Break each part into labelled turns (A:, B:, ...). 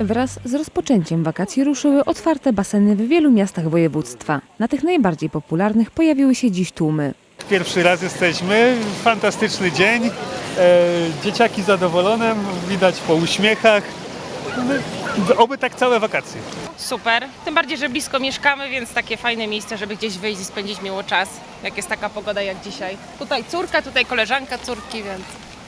A: Wraz z rozpoczęciem wakacji ruszyły otwarte baseny w wielu miastach województwa. Na tych najbardziej popularnych pojawiły się dziś tłumy.
B: Pierwszy raz jesteśmy, fantastyczny dzień. E, dzieciaki zadowolone, widać po uśmiechach. Oby tak całe wakacje.
C: Super. Tym bardziej, że blisko mieszkamy, więc takie fajne miejsce, żeby gdzieś wyjść i spędzić miło czas, jak jest taka pogoda jak dzisiaj. Tutaj córka, tutaj koleżanka córki, więc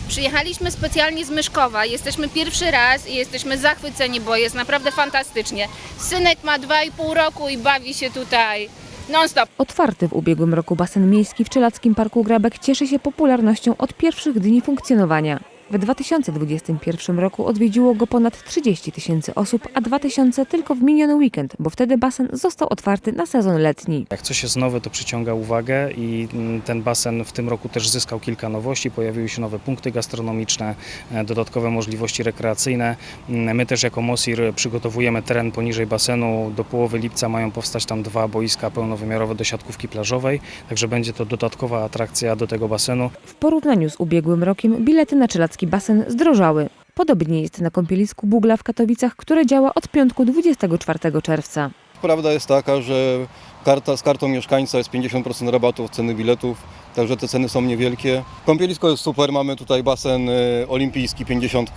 D: Przyjechaliśmy specjalnie z Myszkowa. Jesteśmy pierwszy raz i jesteśmy zachwyceni, bo jest naprawdę fantastycznie. Synek ma 2,5 roku i bawi się tutaj non-stop.
A: Otwarty w ubiegłym roku basen miejski w Czelackim Parku Grabek cieszy się popularnością od pierwszych dni funkcjonowania. W 2021 roku odwiedziło go ponad 30 tysięcy osób, a 2000 tylko w miniony weekend, bo wtedy basen został otwarty na sezon letni.
E: Jak coś jest nowe, to przyciąga uwagę i mm, ten basen w tym roku też zyskał kilka nowości. Pojawiły się nowe punkty gastronomiczne, e, dodatkowe możliwości rekreacyjne. Mm, My też jako MOSIR przygotowujemy teren poniżej basenu. Do połowy lipca mają powstać tam dwa boiska pełnowymiarowe do siatkówki plażowej, także będzie to dodatkowa atrakcja do tego basenu.
A: W porównaniu z ubiegłym rokiem bilety na Czelacki basen zdrożały. Podobnie jest na kąpielisku Bugla w Katowicach, które działa od piątku 24 czerwca.
F: Prawda jest taka, że karta, z kartą mieszkańca jest 50% rabatu od ceny biletów, także te ceny są niewielkie. Kąpielisko jest super, mamy tutaj basen e, olimpijski 50,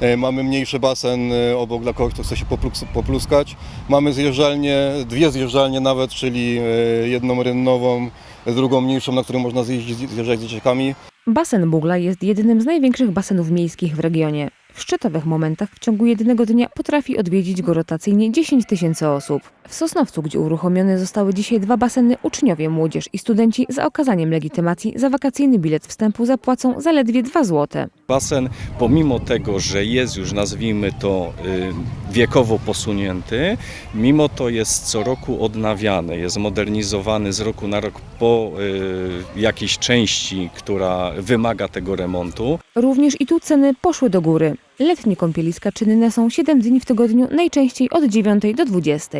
F: e, mamy mniejszy basen e, obok dla kogoś, kto chce się poplus- popluskać. Mamy zjeżdżalnie, dwie zjeżdżalnie nawet, czyli jedną rynnową, drugą mniejszą, na którą można zjeździć, zjeżdżać z dzieciakami.
A: Basen Bugla jest jednym z największych basenów miejskich w regionie. W szczytowych momentach w ciągu jednego dnia potrafi odwiedzić go rotacyjnie 10 tysięcy osób. W Sosnowcu, gdzie uruchomione zostały dzisiaj dwa baseny, uczniowie, młodzież i studenci za okazaniem legitymacji za wakacyjny bilet wstępu zapłacą zaledwie 2 złote.
G: Basen, pomimo tego, że jest już, nazwijmy to, y, wiekowo posunięty, mimo to jest co roku odnawiany, jest modernizowany z roku na rok po y, jakiejś części, która wymaga tego remontu.
A: Również i tu ceny poszły do góry. Letnie kąpieliska czynne są 7 dni w tygodniu, najczęściej od 9 do 20.